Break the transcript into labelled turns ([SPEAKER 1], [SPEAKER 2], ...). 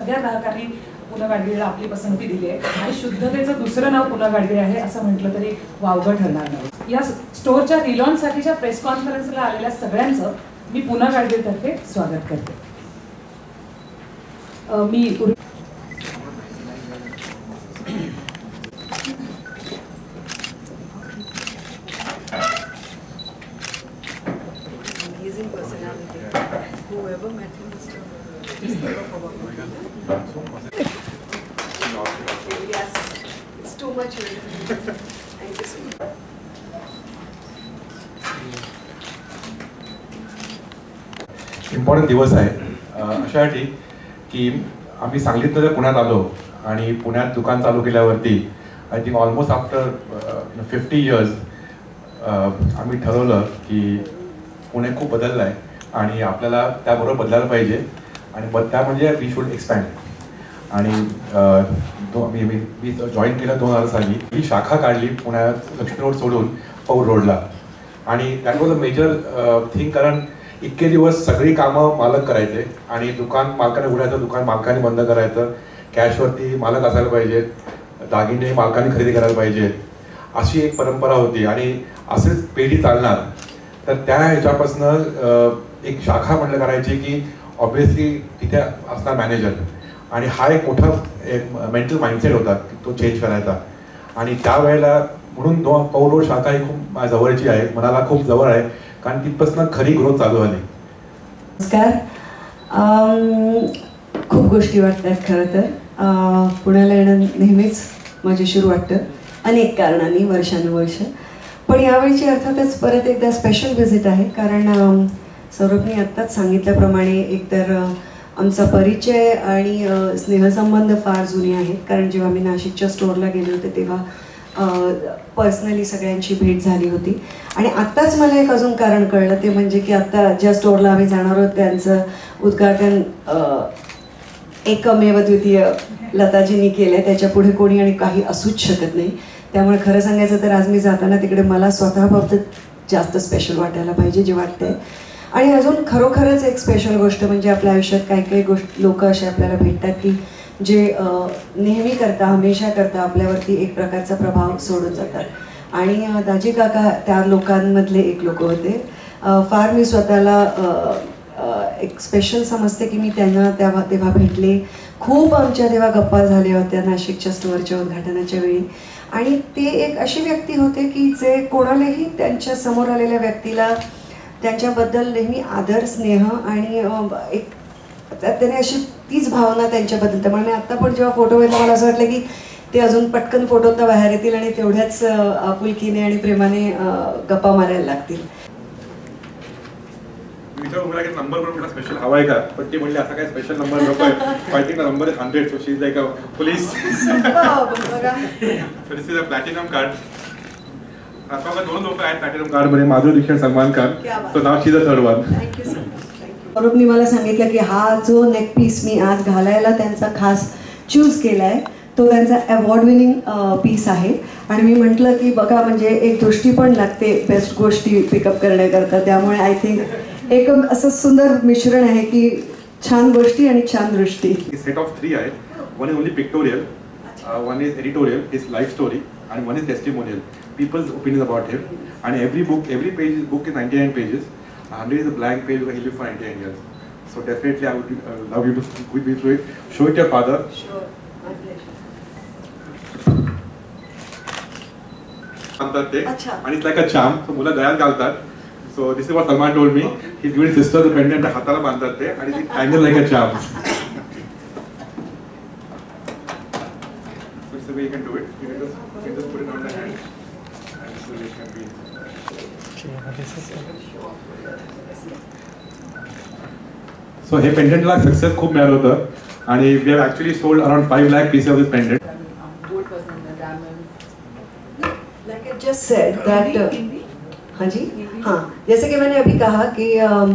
[SPEAKER 1] सगळ्या ग्राहकांनी पुन्हा गाडगीळला आपली पसंती दिली आहे. आणि शुद्धतेचं दुसरं नाव पुन्हा गाडगीळ आहे असं म्हटलं तरी वावगं ठरणार नाही. या स्टोअरच्या रिलॉन्चसाठीच्या प्रेस कॉन्फरन्सला आलेल्या सगळ्यांचं मी पुन्हा गाडगीळतर्फे स्वागत करते. मी
[SPEAKER 2] amazing personality. Whoever met him must Yes, it's too much. Thank you so much.
[SPEAKER 3] Important दिवस आहे अशासाठी की आम्ही सांगलीतनं जर पुण्यात आलो आणि पुण्यात दुकान चालू केल्यावरती I think almost after fifty years आम्ही ठरवलं की पुणे खूप बदललं आहे आणि आपल्याला त्याबरोबर बदलायला पाहिजे आणि पण त्या म्हणजे वी शुड एक्सपॅन्ड आणि मी मी मी जॉईन केलं दोन हजार साली ही शाखा काढली पुण्यात लक्ष्मी रोड सोडून पौर रोडला. आणि that was a major thing कारण इतके दिवस सगळी कामं मालक करायचे आणि दुकान मालकाने उघडायचं दुकान मालकाने बंद करायचं. कॅशवरती मालक असायला पाहिजेत दागिने मालकाने खरेदी करायला पाहिजेत अशी एक परंपरा होती आणि असेच पेढी चालणार. तर त्या ह्याच्यापासनं एक शाखा म्हटलं करायची की ऑब्विसली तिथे असणार मॅनेजर आणि हा एक मोठा एक मेंटल माइंडसेट होता तो चेंज करायचा. आणि त्यावेळेला म्हणून दोन पौर शाखा ही खूप माझ्या जवळची आहे. मनाला खूप जवळ आहे. कारण तिथपासून खरी ग्रोथ चालू झाली.
[SPEAKER 4] नमस्कार. खूप गोष्टी वाटतात खरं तर. पुण्याला येणं नेहमीच मजेशीर वाटतं. अनेक कारणांनी वर्षानुवर्ष. पण यावेळीची अर्थातच परत एकदा स्पेशल व्हिजिट आहे. कारण सौरभने आत्ताच सांगितल्याप्रमाणे एकतर आमचा परिचय आणि स्नेहसंबंध फार जुने आहेत. कारण जेव्हा मी नाशिकच्या स्टोअरला गेले होते तेव्हा पर्सनली सगळ्यांची भेट झाली होती. आणि आत्ताच मला एक अजून कारण कळलं. ते म्हणजे की आत्ता ज्या स्टोअरला आम्ही जाणार आहोत त्यांचं उद्घाटन एकमेव द्वितीय लताजींनी केलं आहे त्याच्या पुढे कोणी आणि काही असूच शकत नाही. त्यामुळे खरं सांगायचं तर आज मी जाताना तिकडे मला स्वतःबाबत जास्त स्पेशल वाटायला पाहिजे जे वाटतंय. आणि अजून खरोखरच एक स्पेशल गोष्ट म्हणजे आपल्या आयुष्यात काही काही गोष्ट लोक असे आपल्याला भेटतात की जे नेहमी करता हमेशा करता आपल्यावरती एक प्रकारचा प्रभाव सोडून जातात. आणि दाजी काका त्या लोकांमधले एक लोक होते. फार मी स्वतःला एक स्पेशल समजते की मी त्यांना तेव्हा तेव्हा भेटले. खूप आमच्या तेव्हा गप्पा झाल्या होत्या नाशिकच्या स्टोअरच्या उद्घाटनाच्या वेळी. आणि ते एक अशी व्यक्ती होते की जे कोणालाही त्यांच्यासमोर आलेल्या व्यक्तीला त्यांच्याबद्दल नेहमी आदर स्नेह आणि एक त्या- त्याने अशी तीच भावना त्यांच्याबद्दल. त्यामुळे मी आत्ता पण जेव्हा फोटो बघितला मला असं वाटलं की ते अजून पटकन फोटोतनं बाहेर येतील आणि तेवढ्याच आपुलकीने आणि प्रेमाने गप्पा मारायला लागतील.
[SPEAKER 3] नंबर पण स्पेशल हवा आहे का? पण ती म्हणली असा काय स्पेशल नंबर नको आहे. I think number is hundred so she is like a police
[SPEAKER 4] बघा.
[SPEAKER 3] This is a platinum card दोन लोक आहेत प्लॅटिनम कार्डमध्ये माधुरी दीक्षित सलमान खान.
[SPEAKER 4] क्या बात.
[SPEAKER 3] So now she the third one
[SPEAKER 4] thank you so much thank you सौरभनी मला सांगितलं की हा जो नेक पीस मी आज घालायला त्यांचा खास चूज केला आहे तो त्यांचा अवॉर्ड विनिंग पीस आहे. आणि मी म्हटलं की बघा म्हणजे एक दृष्टी पण लागते बेस्ट गोष्टी पिकअप करण्याकरता. त्यामुळे आय थिंक एक असं सुंदर मिश्रण आहे की छान गोष्टी आणि छान दृष्टी.
[SPEAKER 3] सेट ऑफ थ्री आहेत. One is only pictorial one is editorial his life story आणि one is testimonial people's opinion about him आणि every book every page book is ninety nine pages hundred is a blank page he live for ninety nine years so definitely I would love you to quick be through it show it your father म्हणतात ते
[SPEAKER 4] अच्छा.
[SPEAKER 3] आणि it's like a चाम so मुलं गळ्यात घालतात so this is what Salman told me he give sister pendant हाताला बांधतात ते आणि ती अँगल लाईक अ चाम So it's the way you can do it. You can just, you can just put it on the hand. So हे पेंडंटला success खूप मिळालं होतं आणि we have actually sold around five lakh pieces of this pendant.
[SPEAKER 4] Like I just said that? हाँ जी हाँ जैसे कि मैंने अभी कहा कि अम,